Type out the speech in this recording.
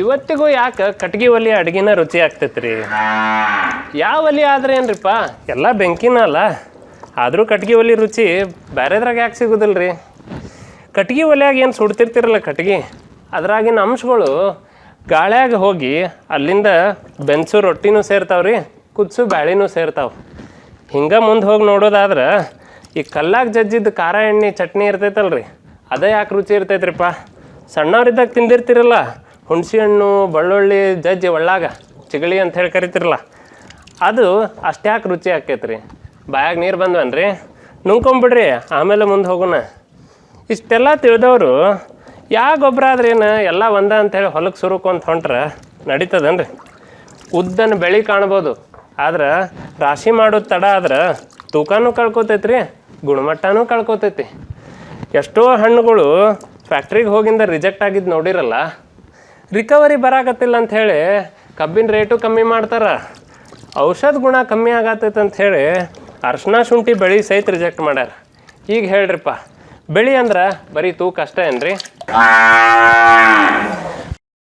ಇವತ್ತಿಗೂ ಯಾಕೆ? ಕಟ್ಗೆ ಒಲೆ ಅಡ್ಗಿನ ರುಚಿ ಆಗ್ತೈತ್ರಿ. ಯಾವ ಒಲೆ ಆದ್ರೆ ಏನ್ರಿಪ್ಪ? ಎಲ್ಲ ಬೆಂಕಿನ ಅಲ್ಲ. ಆದರೂ ಕಟ್ಗೆ ಒಲೆ ರುಚಿ ಬೇರೆದ್ರಾಗ ಯಾಕೆ ಸಿಗೋದಿಲ್ರಿ? ಕಟ್ಗೆ ಒಲೆಯಾಗ ಏನು ಸುಡ್ತಿರ್ತಿರಲ್ಲ ಕಟ್ಗೆ? ಅದ್ರಾಗಿನ ಅಂಶಗಳು ಗಾಳ್ಯಾಗ ಹೋಗಿ ಅಲ್ಲಿಂದ ಬೆನ್ಸು ರೊಟ್ಟಿನೂ ಸೇರ್ತಾವ್ರಿ, ಕುದ್ಸು ಬ್ಯಾಳಿನೂ ಸೇರ್ತಾವೆ. ಹಿಂಗೆ ಮುಂದೆ ಹೋಗಿ ನೋಡೋದಾದ್ರೆ ಈ ಕಲ್ಲಾಗ ಜಜ್ಜಿದ ಖಾರ ಎಣ್ಣೆ, ಚಟ್ನಿ ಇರ್ತೈತಲ್ರಿ. ಅದೇ ಯಾಕೆ ರುಚಿ ಇರ್ತೈತ್ರಿಪ್ಪ? ಸಣ್ಣವ್ರಿದ್ದಾಗ ತಿಂದಿರ್ತಿರಲ್ಲ. ಹುಣಸೆ ಹಣ್ಣು ಬೆಳ್ಳುಳ್ಳಿ, ಜಜ್ಜಿ, ಒಳ್ಳಾಗ, ಚಿಗಳಿ ಅಂತ ಹೇಳಿ ಕರಿತಿರಲ್ಲ, ಅದು ಅಷ್ಟ್ಯಾಕೆ ರುಚಿ ಆಕೈತೆ ರೀ ಬಾಯಾಗ ನೀರು ಬಂದ್ವನ್ರಿ? ನುಂಕೊಂಬಿಡ್ರಿ ಆಮೇಲೆ ಮುಂದೆ ಹೋಗೋಣ. ಇಷ್ಟೆಲ್ಲ ತಿಳಿದವರು ಯಾವ ಗೊಬ್ಬರ ಏನು ಎಲ್ಲ ಒಂದ ಅಂತೇಳಿ ಹೊಲಕ್ಕೆ ಸುರುಕೊಂತ ಹೊಂಟ್ರೆ ನಡೀತದನ್ರಿ? ಉದ್ದನ ಬೆಳೆ ಕಾಣ್ಬೋದು, ಆದ್ರೆ ರಾಶಿ ಮಾಡೋದು ತಡ ಆದ್ರೆ ತೂಕನೂ ಕಳ್ಕೊತೈತ್ರಿ, ಗುಣಮಟ್ಟನೂ ಕಳ್ಕೊತೈತಿ. ಎಷ್ಟೋ ಹಣ್ಣುಗಳು ಫ್ಯಾಕ್ಟ್ರಿಗೆ ಹೋಗಿಂದ ರಿಜೆಕ್ಟ್ ಆಗಿದ್ದು ನೋಡಿರಲ್ಲ ರಿಕವರಿ ಬರಾಕತ್ತಿಲ್ಲ ಅಂತ ಹೇಳಿ ಕಬ್ಬಿನ ರೇಟು ಕಮ್ಮಿ ಮಾಡ್ತಾರ. ಔಷಧ ಗುಣ ಕಮ್ಮಿ ಆಗತ್ತೈತೆ ಅಂತ ಹೇಳಿ ಅರ್ಶಿನ ಶುಂಠಿ ಬೆಳೆ ಸಹಿತ ರಿಜೆಕ್ಟ್ ಮಾಡ್ಯಾರ. ಈಗ ಹೇಳ್ರಿಪ್ಪ, ಬೆಳಿ ಅಂದ್ರೆ ಬರೀ ತೂಕ ಅಷ್ಟೇ ಏನ್ರಿ?